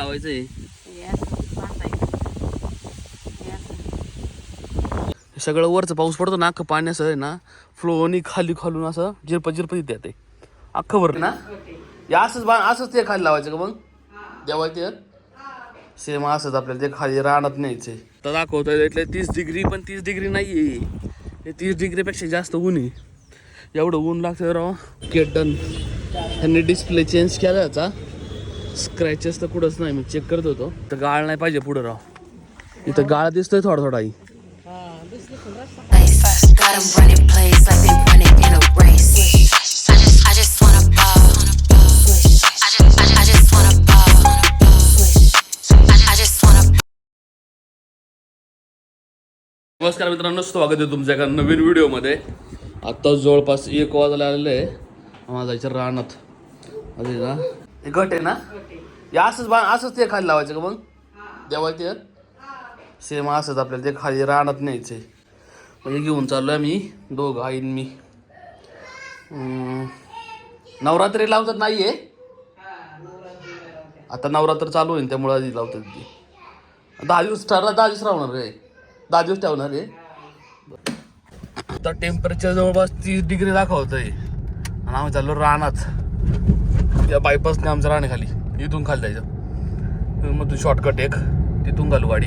लावायचंय. हे असं बांधायचं. हे असं. हे सगळं वरचं पाऊस पडतो ना अख्खं पाणी असं आहे ना फ्लोनी खाली खालून असं जिरप जिरप येते ते. अख्खं वर ना? असंच बा असंच ते खाली लावायचं का मग? देवायचं सेम असंच आपल्याला ते खाली रानात न्यायचंय. तर दाखवतोय इथले तीस डिग्री पण तीस डिग्री नाही आहे हे तीस डिग्रीपेक्षा जास्त ऊन आहे. एवढं ऊन लागतं राव. केटन ह्यांनी डिस्प्ले चेंज केला याचा. स्क्रॅचेस तर कुठंच नाही मी चेक करत होतो. तर गाळ नाही पाहिजे पुढं राव. इथं गाळ दिसतोय थोडा थोडा आई. नमस्कार मित्रांनो स्वागत आहे तुमच्या एका नवीन व्हिडिओमध्ये. आत्ता जवळपास एक वाजायला आलेलं आहे. आम्हाला जायचं रानात. अरे ना हे गट आहे ना? या असंच बा असंच ते खाली लावायचं का मग? देवायचं सेम असंच आपल्याला ते खाली रानात न्यायचं आहे म्हणजे घेऊन चाललो आहे मी दोघं आईन मी. नवरात्री लावतात नाही आहे आता नवरात्र चालू होईल त्यामुळे आधी लावतात ती. दहा दिवस ठरला दहा दिवस राहणार रे. दहा दिवस ठेवणार आहे आता टेम्परेचर जवळपास तीस डिग्री दाखवत आहे आणि आम्ही चाललो रानात. त्या बायपासने आमचं राहण्याखाली इथून खाली जायचं. मग तू शॉर्टकट एक तिथून घालू गाडी.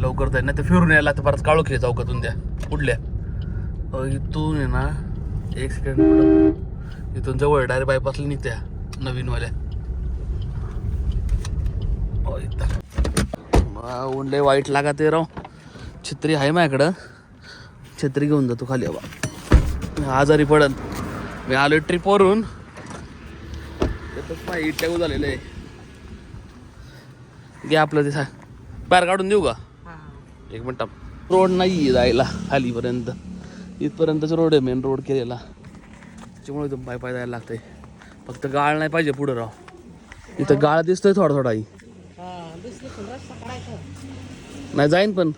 लवकर जाईल ना ते फिरून यायला तर परत काळोखी चौकातून द्या. कुठल्या? इथून आहे ना एक सेकंड इथून जवळ डायरेक्ट बायपासला निघत्या नवीनवाल्या. ऊन इथं वाईट लागा ते राव. छत्री आहे माझ्याकडं. छत्री घेऊन जातो खाली बाबा. आजारी पडन. मी आलो ट्रिपवरून झालेलं आहे. आपलं ते सा बाहेर काढून देऊ का? एक मिनिट रोड नाही जायला खालीपर्यंत. इथपर्यंतच रोड आहे मेन रोड केलेला. त्याच्यामुळे इथून पाय पाय जायला लागतंय. फक्त गाळ नाही पाहिजे पुढं राव. इथं गाळ दिसतोय थोडा थोडा आई. नाही जाईन पण.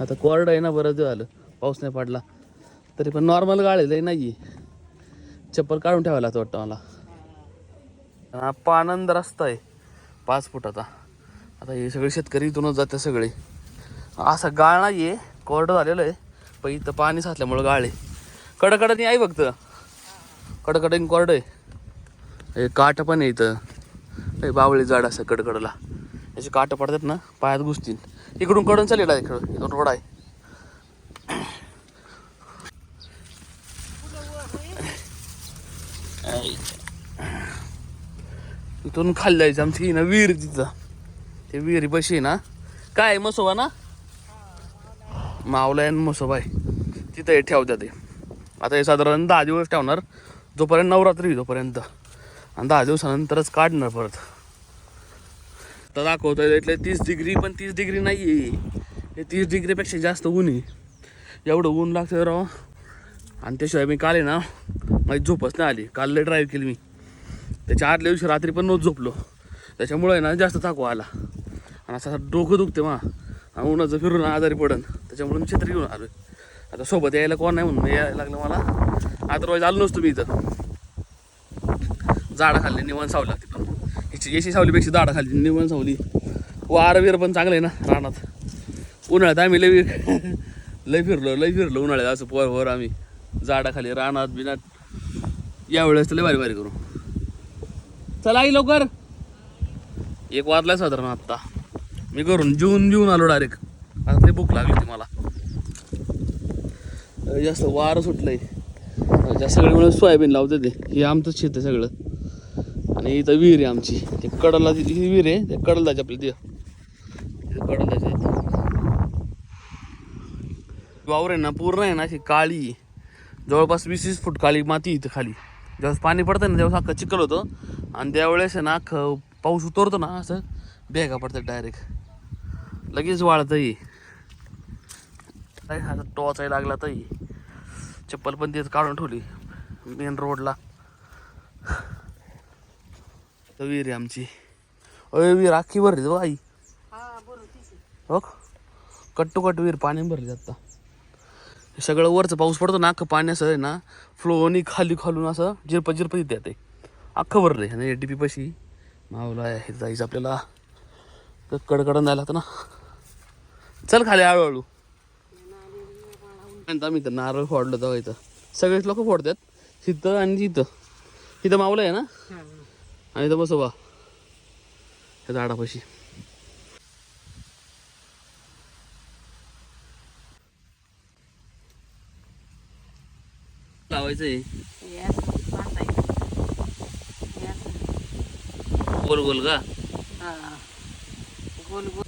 आता कोरड आहे ना बरं झालं. पाऊस नाही पडला. तरी पण नॉर्मल गाळ आहे नाही चप्पल काढून ठेवायला लागतं वाटतं मला. हा पानंद रस्ता आहे. पाच फुटाचा आता. हे सगळे शेतकरी इथूनच जाते सगळे. असा गाळ नाही आहे कोरडं झालेलं आहे पण इथं पाणी साचल्यामुळं गाळ आहे. कडकडनी आहे फक्त. कडकडीन कोरडं आहे. हे काठ पण आहे इथं. हे बावळी झाड असं कडकडला. याचे काट पडतात ना पायात घुसतील. इकडून कडून चालेल इकडं. इकडून रोड आहे. इथून खाली जायचं आमची ना विहीर तिथं. ते विहिरी बशी आहे ना. काय आहे, मसोबा ना? मावला आहे आणि मसोबा आहे. तिथं हे ठेवतात ते. आता हे साधारण दहा दिवस ठेवणार. जोपर्यंत नवरात्री आहे तोपर्यंत. आणि दहा दिवसानंतरच काढणार परत. तर दाखवतोय इथले तीस डिग्री पण तीस डिग्री नाही आहे. हे तीस डिग्रीपेक्षा जास्त ऊन आहे. एवढं ऊन लागतं राव. आणि त्याशिवाय मी काल आहे ना माझी झोपच नाही आली. काल लय ड्राईव्ह केली मी. त्याच्या आदल्या दिवशी रात्री पण नव्हतं झोपलो. त्याच्यामुळे आहे ना जास्त थकवा आला. आणि असं डोकं दुखते मा. आणि उन्हाचं फिरून आजारी पडन. त्याच्यामुळे मी छत्री घेऊन आलो आता सोबत यायला कोण नाही म्हणून यायला लागलं मला. अदरवाईज आलो नसतो मी इथं. झाडं खाल्ली निवण सावली लागते पण. याची सावलीपेक्षा झाडं खाल्ली निवण सावली. वारं विर पण चांगलं आहे ना रानात. उन्हाळ्यात आम्ही लय लय फिरलो लय फिरलो उन्हाळ्यात. असं पोर पोर आम्ही. झाडाखाली रानात बिनात. यावेळेस तर लय भारी भारी करू. चला आई लवकर. एक वाजलाय साधारण आत्ता. मी करून जेवून जेवून आलो डायरेक्ट आता ते भूक लागली ती मला. जास्त वारं सुटलंय. जास्त सगळे मिळून सोयाबीन लावते ते हे आमचंच शेत आहे सगळं. आणि इथं विहीर आहे आमची. ते कडला ही विहीर आहे ते कडला जायची आपली ते. इथं कडला वावर आहे ना पूर्ण आहे ना अशी काळी. जवळपास वीस वीस फूट काळी माती इथं खाली. ज्यावेळेस पाणी पडतं ना त्यावेळेस अख्खं चिखल होतं. आणि त्यावेळेस आहे ना अख्खं पाऊस उतरतो ना असं बेगा पडतं डायरेक्ट लगेच वाळतं ही. काय असं टोचाय लागला तर. ही चप्पल पण तिथं काढून ठेवली मेन रोडला विहीर आहे आमची. अय विहीर अख्खी भरली आई हो कट्टू कट विहीर पाणी भरली आता. सगळं वरचं पाऊस पडतो ना अख्खं पाणी असं आहे ना फ्लोनी खाली खालून असं जिरप जिरप तिथे येते अख्खं भरलं आहे आणि डी पी पशी मावला आहे जायचं आपल्याला. कडकडं नाही लागतं ना. चल खाली हळूहळू. आम्ही तर नारळ फोडलं तेव्हा इथं. सगळेच लोक फोडतात. इथं आणि इथं. इथं मावलं आहे ना? आणि इथं बसोबा त्या झाडापाशी. लावायचं आहे. गोल गोल का? गोल गोल.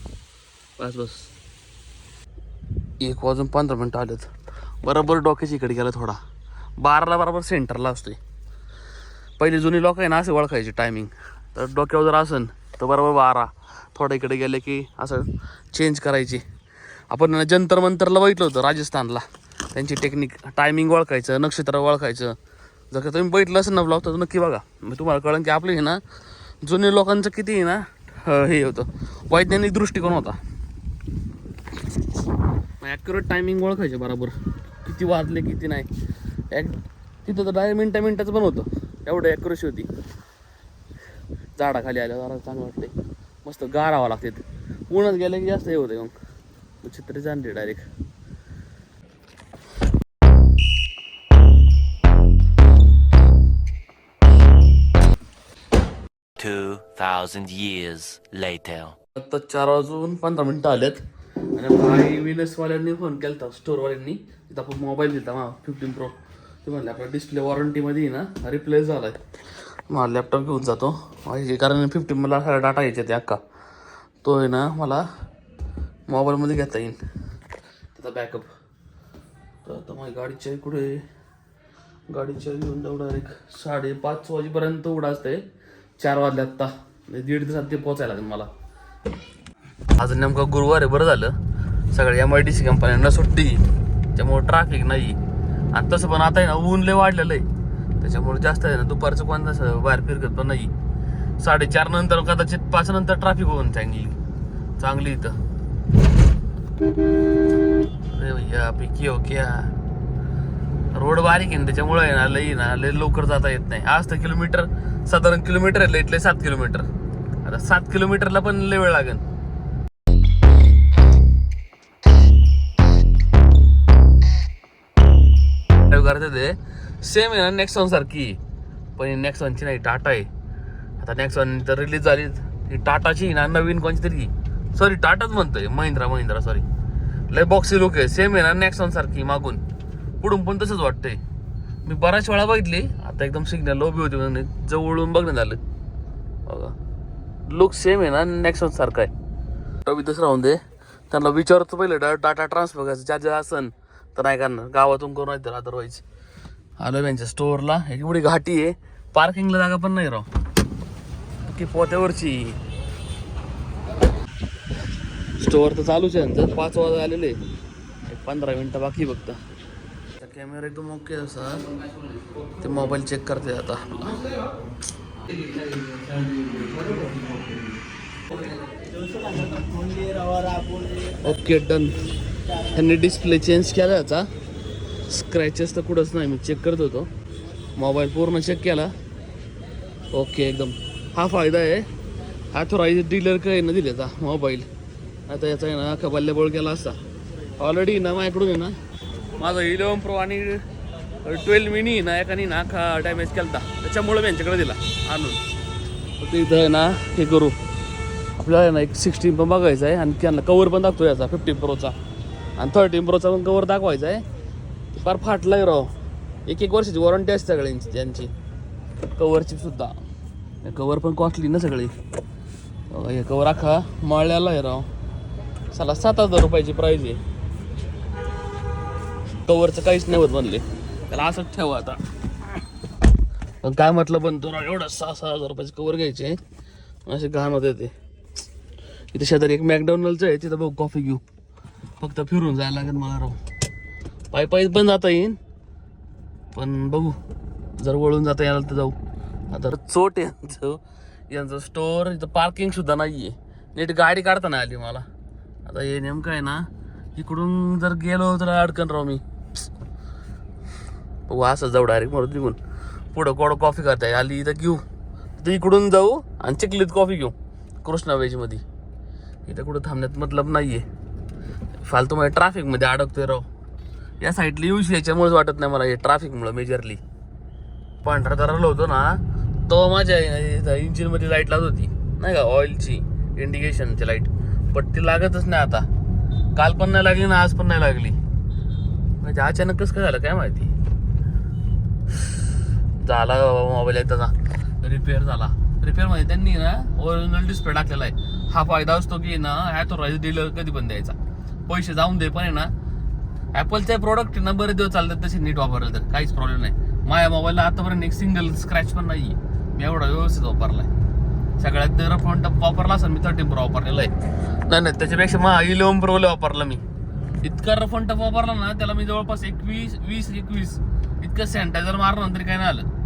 बस बस. एक वाजून पंधरा मिनटं आलेत. बरोबर डोक्याच्या इकडे गेला थोडा. बाराला बरोबर सेंटरला असतोय. पहिले जुनी लोक आहे ना असे ओळखायचे टायमिंग तर डोक्यावर जर असन तर बरोबर बारा. थोडं इकडे गेले की असं चेंज करायची. आपण जंतर मंतरला बघितलं होतं राजस्थानला. त्यांची टेक्निक टायमिंग ओळखायचं नक्षत्र ओळखायचं. जर का तुम्ही बैठलं असेल ना ब्लॉग तर नक्की बघा. मग तुम्हाला कळेल की आपलं हे ना जुने लोकांचं किती आहे ना हे होतं. वैज्ञानिक दृष्टिकोन होता. ॲक्युरेट टायमिंग ओळखायचे बरोबर. किती वाजले किती नाही. ॲक तिथं तर डायरेक्ट मिनटा मिनटाचं पण होतं. एवढं ॲक्युरेसी होती. झाडाखाली आल्या जरा चांगलं वाटते मस्त गारावं लागते. उन्हात गेलं की जास्त हे होतं मग. चित्र जाणले डायरेक्ट thousand years later. आता चार वाजून पंधरा मिनटं आलेत. आणि भाई विनसवाल्यांनी फोन केला होता स्टोरवाल्यांनी तिथं आपण मोबाईल दिला मा फिफ्टीन प्रो ते म्हणले आपला डिस्प्ले वॉरंटीमध्ये ना रिप्लेस झाला आहे मला लॅपटॉप घेऊन जातो. माझी कारण फिफ्टीन मला सगळा डाटा यायचे ते अक्का तो आहे ना मला मोबाईलमध्ये घेता येईल त्याचा बॅकअप तर आता माझी गाडीच्या कुठे गाडीच्या घेऊन जाऊ डायरेक्ट साडेपाच वाजेपर्यंत उडा असते चार वाजले आत्ता. दीड दिवसात ते पोचायला लागेल मला. आज नेमका गुरुवार आहे बरं झालं. सगळ्या एम आय डी सी कंपन्यांना सुट्टी त्यामुळं ट्रॅफिक नाही. आणि तसं पण आता आहे ना ऊन लय वाढलेलं आहे. त्याच्यामुळे जास्त आहे ना दुपारचं कोण तसं बाहेर फिरकत पण नाही. साडेचार नंतर कदाचित पाच नंतर ट्रॅफिक होऊन चांगली. चांगली इथं. अरे भैया पिकी हो क्या. रोड बारीक आहे ना त्याच्यामुळे आहे ना लई ना लई लवकर जाता येत नाही. आज तर किलोमीटर साधारण किलोमीटर आहे इथले सात किलोमीटर. आता सात किलोमीटरला पण लय वेळ लागेल. ते? सेम आहे ना नेक्सॉन सारखी. पण ही नेक्सॉनची नाही टाटा आहे. आता नेक्सॉन तर रिलीज झाली. ही टाटाची ना नवीन कोणची तरी. सॉरी टाटाच म्हणतोय. महिंद्रा महिंद्रा सॉरी लय बॉक्सी लुक आहे. सेम आहे ना नेक्सॉन सारखी मागून. पुढून पण तसंच वाटतंय. मी बऱ्याच वेळा बघितली. आता एकदम सिग्नल उभी होती म्हणून जवळून बघणं झालं. बघा. लुक सेम आहे ना नेक्सॉन सारखा आहे. रवी तसं राहून दे. त्यांना विचारतो पहिले डा डाटा ट्रान्सफर करायचं. चार्जर असन तर नाही करणार. गावातून करून नाही तर अदरवाईज आलो त्यांच्या स्टोअरला एवढी घाटी आहे. पार्किंगला जागा पण नाही राव. की पोत्यावरची. स्टोअर तर चालूच आहे त्यांचं पाच वाजता आलेले एक पंधरा मिनटं बाकी फक्त. कॅमेरा एकदम ओके असा ते मोबाईल चेक करते आता. ओके डन त्यांनी डिस्प्ले चेंज केला याचा स्क्रॅचेस तर कुठंच नाही मी चेक करत होतो. मोबाईल पूर्ण चेक केला. ओके एकदम. हा फायदा आहे. हा थोडा डीलर काय ना दिले आता मोबाईल आता याचा आहे ना अख्खा बल्लेबोळ केला असता. ऑलरेडी ना माझ्याकडून आहे ना. माझा इलेवन प्रो आणि ट्वेल्व मिनी ना एकाने ना खा डॅमेज केला त्याच्यामुळे मी यांच्याकडे दिला. आणून. ते इथं आहे ना हे करू. आपल्याला ना एक सिक्स्टीन पण बघायचं आहे आणि त्यांना कवर पण दाखतो याचा फिफ्टीन प्रोचा आणि थर्टीन प्रोचा पण कवर दाखवायचा आहे. फार फाटला आहे राव. एक एक वर्षाची वॉरंटी असते सगळ्यांची त्यांची कवरची सुद्धा. कवर पण कॉस्टली ना सगळी. हे कवर अख्खा मळल्याला आहे राव. साला सात हजार रुपयाची प्राईज आहे. कवरचं काहीच नाही होत म्हणले. त्याला असंच ठेवा आता. पण काय म्हटलं पण तुला एवढं सहा सहा हजार रुपयाचे कवर घ्यायचे. असे घाण होते ते. इथे शेजारी एक मॅकडॉनल्डचं आहे तिथं बघू कॉफी घेऊ. फक्त फिरून जायला लागेल मला राहू पायी पायी पण जाता येईन. पण बघू जर वळून जाता यायला तर जाऊ. आता चोट आहे यांचं. यांचं स्टोअर इथं पार्किंगसुद्धा नाही आहे नीट गाडी काढता नाही आली मला. आता हे नेमकं आहे ना इकडून जर गेलो तर अडकन राव मी. बघू असं जाऊ डायरेक्ट म्हणून निघून पुढं कोड कॉफी करता आली इथं घेऊ. तर इकडून जाऊ आणि चिखलीत कॉफी घेऊ. कृष्णा वेजमध्ये इथं कुठं थांबण्यात मतलब नाही आहे फालतू मध्ये ट्रॅफिकमध्ये अडकतोय राव. या साईडला येऊ याच्यामुळेच वाटत नाही मला हे ट्रॅफिकमुळं मेजरली पांढरा दराला होतो ना तो माझ्या इंजिनमध्ये लाइट लागत होती. नाही का ऑइलची इंडिकेशनची लाइट पण ती लागतच नाही आता. काल पण नाही लागली ना आज पण नाही लागली. म्हणजे अचानक कसं काय झालं काय माहिती? झाला मोबाईल त्याचा? रिपेअर झाला. रिपेअरमध्ये त्यांनी ना ओरिजिनल डिस्प्ले टाकलेला आहे. हा फायदा असतो की ना ॲथोराईज डीलर कधी पण द्यायचा. पैसे जाऊन दे पण आहे ना ॲपलचे प्रोडक्ट ना बरेच दिवस चालतात तसे नीट वापरलं तर काहीच प्रॉब्लेम नाही. माझ्या मोबाईलला आतापर्यंत एक सिंगल स्क्रॅच पण नाही मी एवढा व्यवस्थित वापरला आहे सगळ्यात जर फोन वापरला असेल मी थर्टीन प्रो वापरलेला आहे. नाही नाही त्याच्यापेक्षा मग इलेवन प्रोला वापरला मी. इतका रफन टप वापरला ना त्याला मी जवळपास एकवीस वीस एकवीस इतकं सॅनिटायझर मारलं तरी काय नाही आलं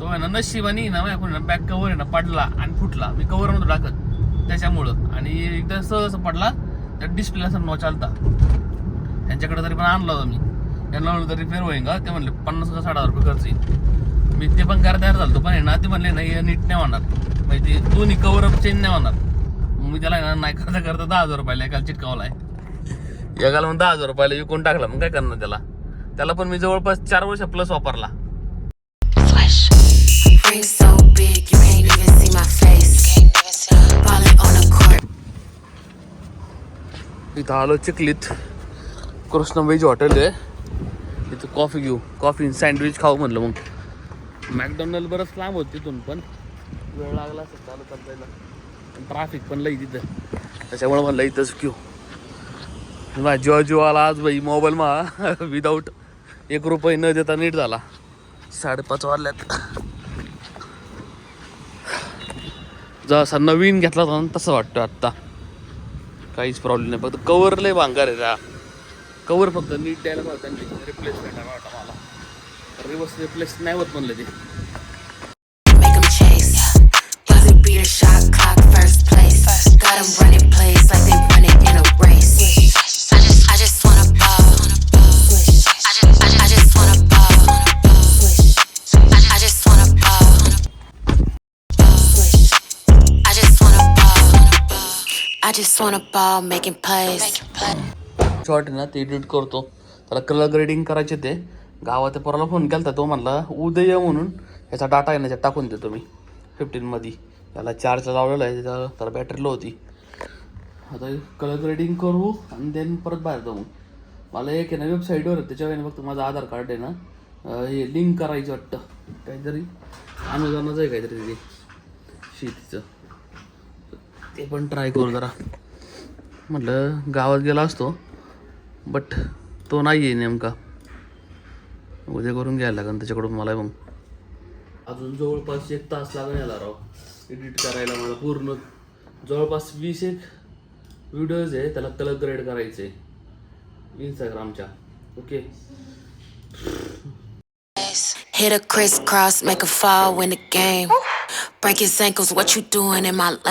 तो आहे ना नशिबानी ना माझ्या बॅक कव्हर आहे ना पडला आणि फुटला. मी कव्हर नव्हतं टाकत त्याच्यामुळं. आणि एकदा सहज पडला त्या डिस्प्लेला असं नॉच चालता त्यांच्याकडे तरी पण आणला होता मी. त्यांना म्हणलं तरी फेर होईन का ते म्हणले पन्नास का साठ हजार रुपये खर्च येईल. मी ते पण करायला तयार झालो पण आहे ना ते म्हणले नाही हे नीट नाही होणार. म्हणजे ते दोन्ही कव्हर अप चेंज नाही होणार. मग मी त्याला ना नाही करता करता दहा हजार रुपयाला एकाला चिटकावला आहे एकाला मग दहा हजार रुपयाला विकून टाकला. मग काय करणार त्याला? त्याला पण मी जवळपास चार वर्ष प्लस वापरला. इथं आलो चिखलीत. कृष्ण वेज हॉटेल आहे. इथं कॉफी घेऊ. कॉफी सँडविच खाऊ म्हणलं मग. मॅकडॉनल्ड बरंच लांब होत तिथून पण वेळ लागला असं चालू चालतायला ट्रॅफिक पण लई तिथं. त्याच्यामुळे म्हणलं इथंच घेऊ. माझ्या जीवा जीवाला आज बाई मोबाईल मा विदाऊट एक रुपये न देता नीट झाला. साडेपाच वाजल्यात. जसा नवीन घेतला होता ना तसं वाटतं आत्ता. काहीच प्रॉब्लेम नाही फक्त कवर लय भांगार आहे त्या कवर फक्त नीट द्यायला पाहिजे त्यांनी. रिप्लेसमेंट आहे वाटतं मला. रिवर्स रिप्लेस नाही होत म्हणलं ते. Make 'em chase. On a ball, making plays. Short आहे ना ते एडिट करतो. त्याला कलर ग्रेडिंग करायचे ते. गावात पोराला फोन केला तो म्हणला उद्या ये म्हणून. याचा डाटा आहे ना टाकून देतो मी. फिफ्टीनमध्ये याला चार्ज लावलेला आहे त्याचा त्याला बॅटरी लो होती. आता कलर ग्रेडिंग करू आणि देन परत बाहेर जाऊ. मला एक आहे ना वेबसाईटवर त्याच्यावर फक्त माझं आधार कार्ड आहे ना हे लिंक करायचं वाटतं. काहीतरी अनुदानाचं आहे काहीतरी ते. शेतीचं. ते पण ट्राय करू जरा. म्हटलं गावात गेला असतो बट तो नाही आहे नेमका. उद्या करून घ्यायला लागेल त्याच्याकडून मला मग अजून जवळपास एक तास लागेल याला राव. एडिट करायला मला पूर्ण. जवळपास वीस एक व्हिडिओज आहे त्याला कलर ग्रेड करायचे. इंस्टाग्रामच्या okay Hit a crisscross, make a fall, win the game. Break his ankles, what you doing in my lane?